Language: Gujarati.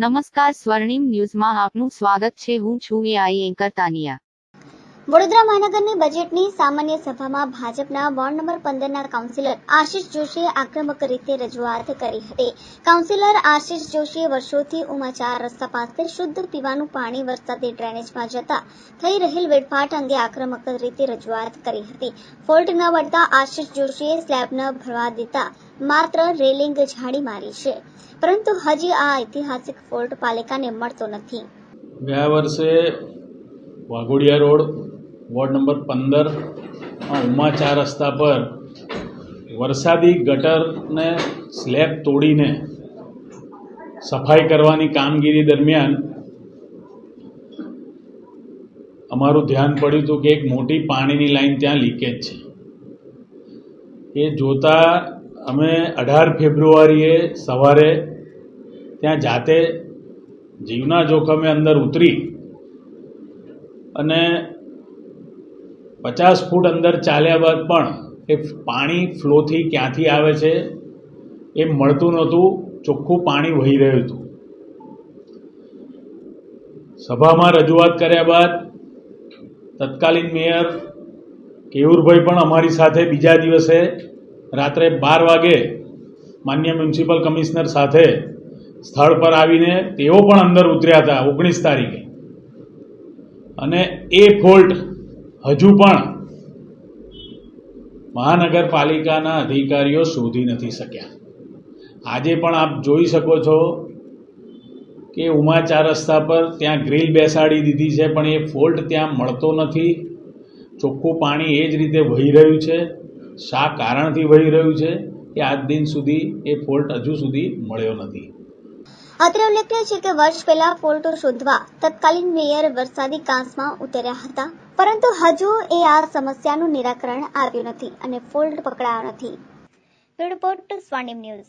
નમસ્કાર સ્વર્ણિમ ન્યૂઝમાં આપનું સ્વાગત છે. હું છું એઆઈ એન્કર તાનિયા. વડોદરા મહાનગરની બજેટની સામાન્ય સભામાં ભાજપના વોર્ડ નંબર પંદરના કાઉન્સિલર આશિષ જોશીએ આક્રમક રીતે રજૂઆત કરી હતી. કાઉન્સિલર આશિષ જોશીએ વર્ષોથી ઉમાચાર, રસ્તા પાસે શુદ્ધ પીવાનું પાણી વરસાદી ડ્રેનેજમાં જતા થઈ રહેલ વેડફાટ અંગે આક્રમક રીતે રજૂઆત કરી હતી. ફોલ્ટ ન વળતા આશિષ જોશીએ સ્લેબ ન ભરવા દેતા માત્ર રેલિંગ ઝાડી મારી છે. પરંતુ હજી આ ઐતિહાસિક ફોલ્ટ પાલિકાને મળતો નથી. ગયા વર્ષે વાઘોડિયા રોડ, વોર્ડ નંબર પંદર ઉમા ચાર રસ્તા પર વરસાદી ગટરને સ્લેબ તોડીને સફાઈ કરવાની કામગીરી દરમિયાન અમારું ધ્યાન પડ્યું હતું કે એક મોટી પાણીની લાઈન ત્યાં લીકેજ છે. એ જોતા અમે અઢાર ફેબ્રુઆરીએ સવારે ત્યાં જાતે જીવના જોખમે અંદર ઉતરી અને પચાસ ફૂટ અંદર ચાલ્યા બાદ પણ એ પાણી ફ્લોથી ક્યાંથી આવે છે એ મળતું નહોતું, ચોખ્ખું પાણી વહી રહ્યું હતું. સભામાં રજૂઆત કર્યા બાદ તત્કાલીન મેયર કેયુરભાઈ પણ અમારી સાથે બીજા દિવસે રાત્રે બાર વાગે માન્ય મ્યુનિસિપલ કમિશનર સાથે સ્થળ પર આવીને તેઓ પણ અંદર ઉતર્યા હતા ઓગણીસ તારીખે. અને એ ફોલ્ટ હજુ પણ મહાનગરપાલિકાના અધિકારીઓ શોધી નથી શક્યા. આજે પણ આપ જોઈ શકો છો કે ઉમા ચાર રસ્તા પર ત્યાં ગ્રીલ બેસાડી દીધી છે, પણ એ ફોલ્ટ ત્યાં મળતો નથી. ચોખ્ખું પાણી એ જ રીતે વહી રહ્યું છે. શા કારણથી વહી રહ્યું છે કે આજ દિન સુધી એ ફોલ્ટ હજુ સુધી મળ્યો નથી? અત્રે ઉલ્લેખનીય છે કે વર્ષ પહેલા ફોલ્ટો શોધવા તત્કાલીન મેયર વરસાદી કાંસમાં ઉતર્યા હતા. પરંતુ હજુ એ આ સમસ્યાનું નિરાકરણ આવ્યું નથી અને ફોલ્ટ પકડાયો નથી. Report Swanim news.